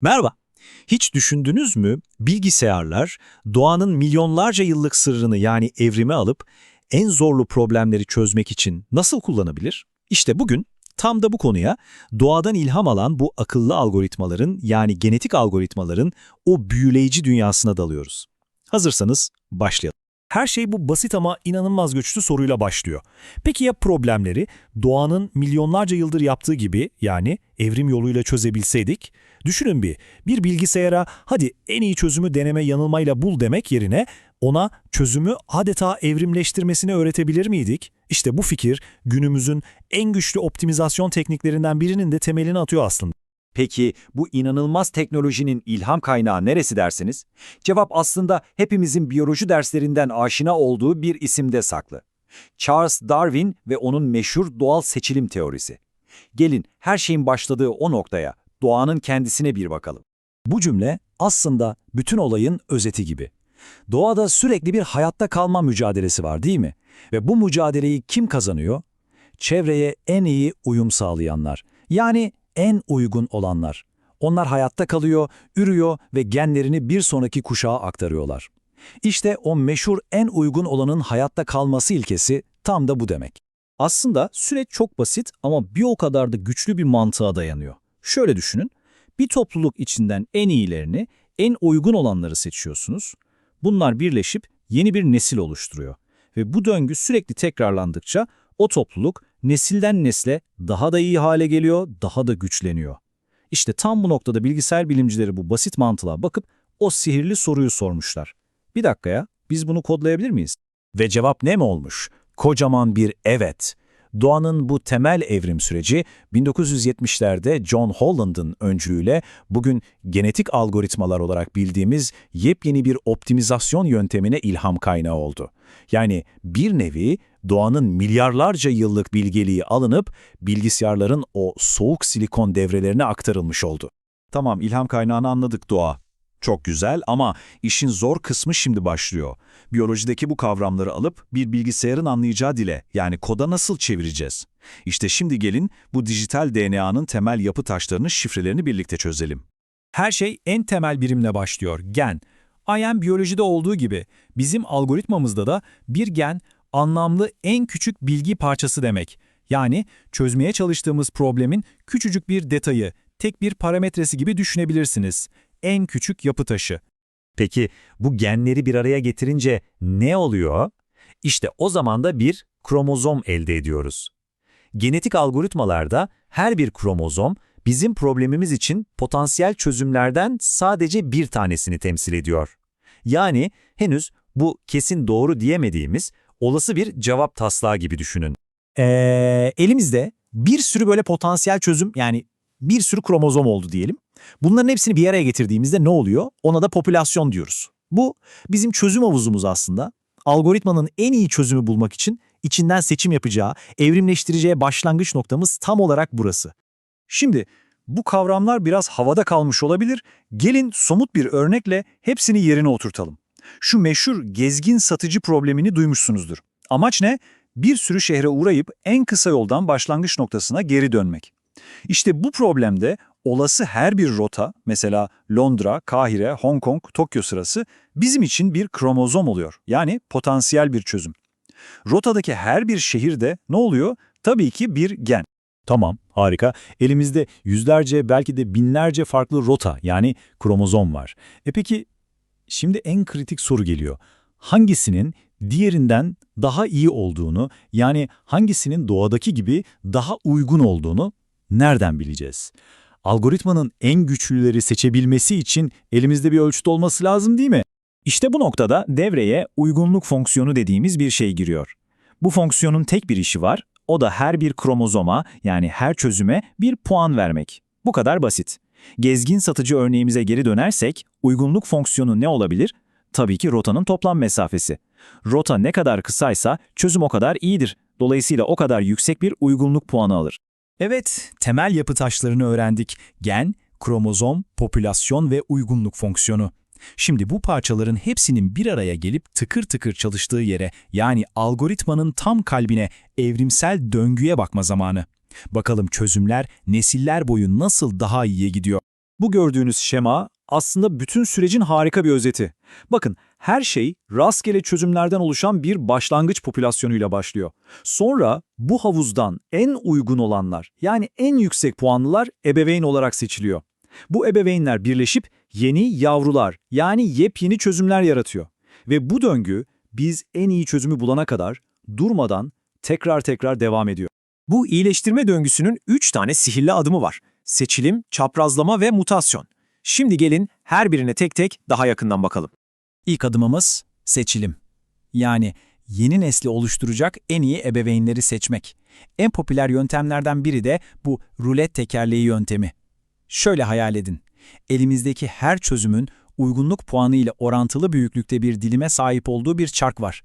Merhaba. Hiç düşündünüz mü bilgisayarlar doğanın milyonlarca yıllık sırrını yani evrimi alıp en zorlu problemleri çözmek için nasıl kullanabilir? İşte bugün tam da bu konuya doğadan ilham alan bu akıllı algoritmaların yani genetik algoritmaların o büyüleyici dünyasına dalıyoruz. Hazırsanız başlayalım. Her şey bu basit ama inanılmaz güçlü soruyla başlıyor. Peki ya problemleri doğanın milyonlarca yıldır yaptığı gibi yani evrim yoluyla çözebilseydik? Düşünün bir, bir bilgisayara hadi en iyi çözümü deneme yanılmayla bul demek yerine ona çözümü adeta evrimleştirmesini öğretebilir miydik? İşte bu fikir günümüzün en güçlü optimizasyon tekniklerinden birinin de temelini atıyor aslında. Peki bu inanılmaz teknolojinin ilham kaynağı neresi dersiniz? Cevap aslında hepimizin biyoloji derslerinden aşina olduğu bir isimde saklı. Charles Darwin ve onun meşhur doğal seçilim teorisi. Gelin her şeyin başladığı o noktaya, doğanın kendisine bir bakalım. Bu cümle aslında bütün olayın özeti gibi. Doğada sürekli bir hayatta kalma mücadelesi var değil mi? Ve bu mücadeleyi kim kazanıyor? Çevreye en iyi uyum sağlayanlar. Yani en uygun olanlar. Onlar hayatta kalıyor, ürüyor ve genlerini bir sonraki kuşağa aktarıyorlar. İşte o meşhur en uygun olanın hayatta kalması ilkesi tam da bu demek. Aslında süreç çok basit ama bir o kadar da güçlü bir mantığa dayanıyor. Şöyle düşünün, bir topluluk içinden en iyilerini, en uygun olanları seçiyorsunuz. Bunlar birleşip yeni bir nesil oluşturuyor. Ve bu döngü sürekli tekrarlandıkça o topluluk nesilden nesle daha da iyi hale geliyor, daha da güçleniyor. İşte tam bu noktada bilgisayar bilimcileri bu basit mantığa bakıp o sihirli soruyu sormuşlar. Bir dakika ya, biz bunu kodlayabilir miyiz? Ve cevap ne mi olmuş? Kocaman bir evet. Doğanın bu temel evrim süreci 1970'lerde John Holland'ın öncülüğüyle bugün genetik algoritmalar olarak bildiğimiz yepyeni bir optimizasyon yöntemine ilham kaynağı oldu. Yani bir nevi doğanın milyarlarca yıllık bilgeliği alınıp bilgisayarların o soğuk silikon devrelerine aktarılmış oldu. Tamam ilham kaynağını anladık doğa. Çok güzel ama işin zor kısmı şimdi başlıyor. Biyolojideki bu kavramları alıp bir bilgisayarın anlayacağı dile yani koda nasıl çevireceğiz? İşte şimdi gelin bu dijital DNA'nın temel yapı taşlarının şifrelerini birlikte çözelim. Her şey en temel birimle başlıyor, gen. Aynen biyolojide olduğu gibi bizim algoritmamızda da bir gen anlamlı en küçük bilgi parçası demek. Yani çözmeye çalıştığımız problemin küçücük bir detayı, tek bir parametresi gibi düşünebilirsiniz. En küçük yapı taşı. Peki bu genleri bir araya getirince ne oluyor? İşte o zaman da bir kromozom elde ediyoruz. Genetik algoritmalarda her bir kromozom bizim problemimiz için potansiyel çözümlerden sadece bir tanesini temsil ediyor. Yani henüz bu kesin doğru diyemediğimiz olası bir cevap taslağı gibi düşünün. Ee, elimizde bir sürü böyle potansiyel çözüm yani bir sürü kromozom oldu diyelim. Bunların hepsini bir araya getirdiğimizde ne oluyor? Ona da popülasyon diyoruz. Bu bizim çözüm havuzumuz aslında. Algoritmanın en iyi çözümü bulmak için içinden seçim yapacağı, evrimleştireceği başlangıç noktamız tam olarak burası. Şimdi bu kavramlar biraz havada kalmış olabilir. Gelin somut bir örnekle hepsini yerine oturtalım. Şu meşhur gezgin satıcı problemini duymuşsunuzdur. Amaç ne? Bir sürü şehre uğrayıp en kısa yoldan başlangıç noktasına geri dönmek. İşte bu problemde olası her bir rota, mesela Londra, Kahire, Hong Kong, Tokyo sırası bizim için bir kromozom oluyor. Yani potansiyel bir çözüm. Rotadaki her bir şehirde ne oluyor? Tabii ki bir gen. Tamam, harika. Elimizde yüzlerce belki de binlerce farklı rota yani kromozom var. E peki şimdi en kritik soru geliyor. Hangisinin diğerinden daha iyi olduğunu yani hangisinin doğadaki gibi daha uygun olduğunu nereden bileceğiz? Algoritmanın en güçlüleri seçebilmesi için elimizde bir ölçüt olması lazım değil mi? İşte bu noktada devreye uygunluk fonksiyonu dediğimiz bir şey giriyor. Bu fonksiyonun tek bir işi var, o da her bir kromozoma yani her çözüme bir puan vermek. Bu kadar basit. Gezgin satıcı örneğimize geri dönersek, uygunluk fonksiyonu ne olabilir? Tabii ki rotanın toplam mesafesi. Rota ne kadar kısaysa çözüm o kadar iyidir. Dolayısıyla o kadar yüksek bir uygunluk puanı alır. Evet, temel yapı taşlarını öğrendik. Gen, kromozom, popülasyon ve uygunluk fonksiyonu. Şimdi bu parçaların hepsinin bir araya gelip tıkır tıkır çalıştığı yere yani algoritmanın tam kalbine, evrimsel döngüye bakma zamanı. Bakalım çözümler nesiller boyu nasıl daha iyiye gidiyor? Bu gördüğünüz şema aslında bütün sürecin harika bir özeti. Bakın her şey rastgele çözümlerden oluşan bir başlangıç popülasyonuyla başlıyor. Sonra bu havuzdan en uygun olanlar yani en yüksek puanlılar ebeveyn olarak seçiliyor. Bu ebeveynler birleşip yeni yavrular yani yepyeni çözümler yaratıyor. Ve bu döngü biz en iyi çözümü bulana kadar durmadan tekrar tekrar devam ediyor. Bu iyileştirme döngüsünün 3 tane sihirli adımı var. Seçilim, çaprazlama ve mutasyon. Şimdi gelin her birine tek tek daha yakından bakalım. İlk adımımız seçilim. Yani yeni nesli oluşturacak en iyi ebeveynleri seçmek. En popüler yöntemlerden biri de bu rulet tekerleği yöntemi. Şöyle hayal edin. Elimizdeki her çözümün uygunluk puanı ile orantılı büyüklükte bir dilime sahip olduğu bir çark var.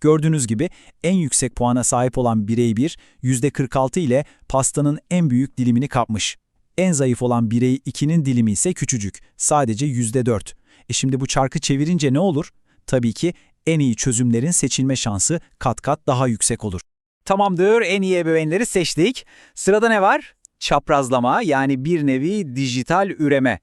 Gördüğünüz gibi en yüksek puana sahip olan birey 1, %46 ile pastanın en büyük dilimini kapmış. En zayıf olan birey 2'nin dilimi ise küçücük, sadece %4. E şimdi bu çarkı çevirince ne olur? Tabii ki en iyi çözümlerin seçilme şansı kat kat daha yüksek olur. Tamamdır, en iyi ebeveynleri seçtik. Sırada ne var? Çaprazlama yani bir nevi dijital üreme.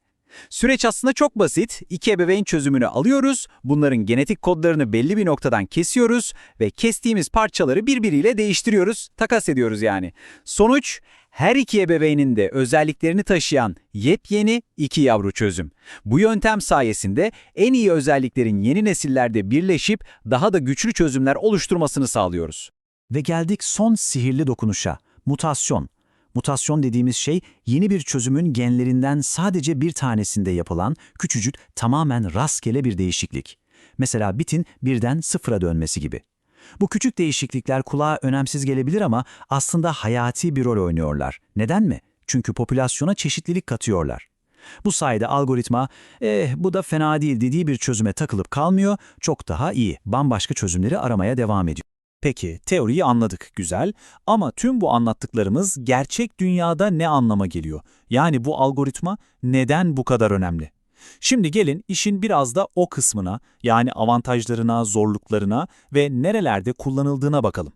Süreç aslında çok basit. İki ebeveyn çözümünü alıyoruz, bunların genetik kodlarını belli bir noktadan kesiyoruz ve kestiğimiz parçaları birbiriyle değiştiriyoruz, takas ediyoruz yani. Sonuç, her iki ebeveynin de özelliklerini taşıyan yepyeni iki yavru çözüm. Bu yöntem sayesinde en iyi özelliklerin yeni nesillerde birleşip daha da güçlü çözümler oluşturmasını sağlıyoruz. Ve geldik son sihirli dokunuşa, mutasyon. Mutasyon dediğimiz şey yeni bir çözümün genlerinden sadece bir tanesinde yapılan küçücük tamamen rastgele bir değişiklik. Mesela bitin birden sıfıra dönmesi gibi. Bu küçük değişiklikler kulağa önemsiz gelebilir ama aslında hayati bir rol oynuyorlar. Neden mi? Çünkü popülasyona çeşitlilik katıyorlar. Bu sayede algoritma, eh bu da fena değil dediği bir çözüme takılıp kalmıyor, çok daha iyi, bambaşka çözümleri aramaya devam ediyor. Peki, teoriyi anladık, güzel. Ama tüm bu anlattıklarımız gerçek dünyada ne anlama geliyor? Yani bu algoritma neden bu kadar önemli? Şimdi gelin işin biraz da o kısmına, yani avantajlarına, zorluklarına ve nerelerde kullanıldığına bakalım.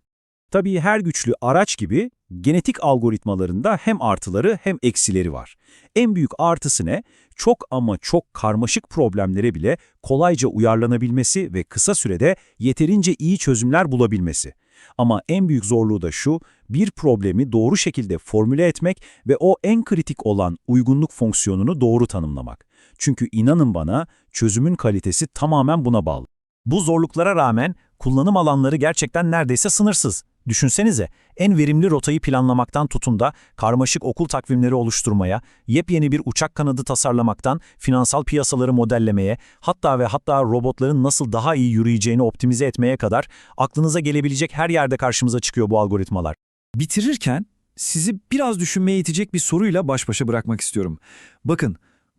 Tabii her güçlü araç gibi genetik algoritmalarında hem artıları hem eksileri var. En büyük artısı ne? Çok ama çok karmaşık problemlere bile kolayca uyarlanabilmesi ve kısa sürede yeterince iyi çözümler bulabilmesi. Ama en büyük zorluğu da şu, bir problemi doğru şekilde formüle etmek ve o en kritik olan uygunluk fonksiyonunu doğru tanımlamak. Çünkü inanın bana çözümün kalitesi tamamen buna bağlı. Bu zorluklara rağmen kullanım alanları gerçekten neredeyse sınırsız. Düşünsenize, en verimli rotayı planlamaktan tutun da karmaşık okul takvimleri oluşturmaya, yepyeni bir uçak kanadı tasarlamaktan finansal piyasaları modellemeye, hatta ve hatta robotların nasıl daha iyi yürüyeceğini optimize etmeye kadar aklınıza gelebilecek her yerde karşımıza çıkıyor bu algoritmalar. Bitirirken sizi biraz düşünmeye itecek bir soruyla baş başa bırakmak istiyorum. Bakın,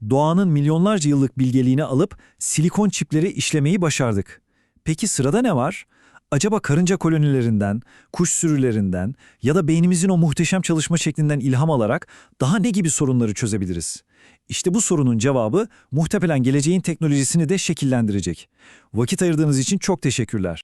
doğanın milyonlarca yıllık bilgeliğini alıp silikon çipleri işlemeyi başardık. Peki sırada ne var? Acaba karınca kolonilerinden, kuş sürülerinden ya da beynimizin o muhteşem çalışma şeklinden ilham alarak daha ne gibi sorunları çözebiliriz? İşte bu sorunun cevabı muhtemelen geleceğin teknolojisini de şekillendirecek. Vakit ayırdığınız için çok teşekkürler.